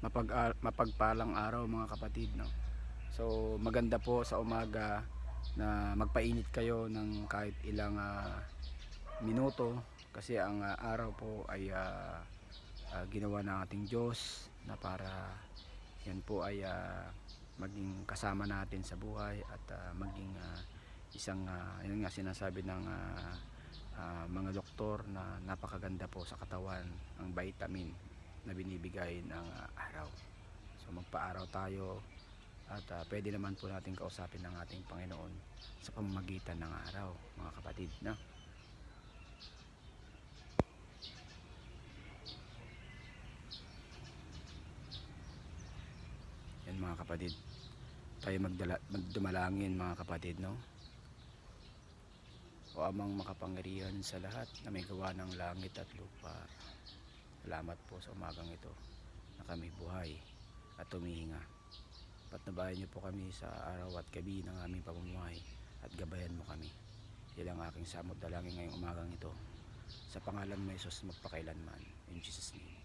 mapag ah, mapagpalang araw mga kapatid no. So maganda po sa umaga na magpainit kayo ng kahit ilang ah, minuto kasi ang ah, araw po ay ah, ah, ginawa ng ating Diyos na para yan po ay ah, maging kasama natin sa buhay at ah, maging ah, isang ah, yun nga sinasabi ng ah, ah, mga doktor na napakaganda po sa katawan ang vitamin na binibigay ng ah, araw. So magpa-araw tayo at ah, pwede naman po natin kausapin ng ating Panginoon sa pamamagitan ng araw, mga kapatid, no? Yan mga kapatid. Tayo magdala, magdumalangin mga kapatid, no? O amang makapangyarihan sa lahat na may gawa ng langit at lupa. Salamat po sa umagang ito na kami buhay at tumihinga. Patnabayan niyo po kami sa araw at gabi ng aming pamumuhay at gabayan mo kami. Yan ang aking samot dalangin ngayong umagang ito. Sa pangalan mo Jesus magpakailanman. In Jesus name.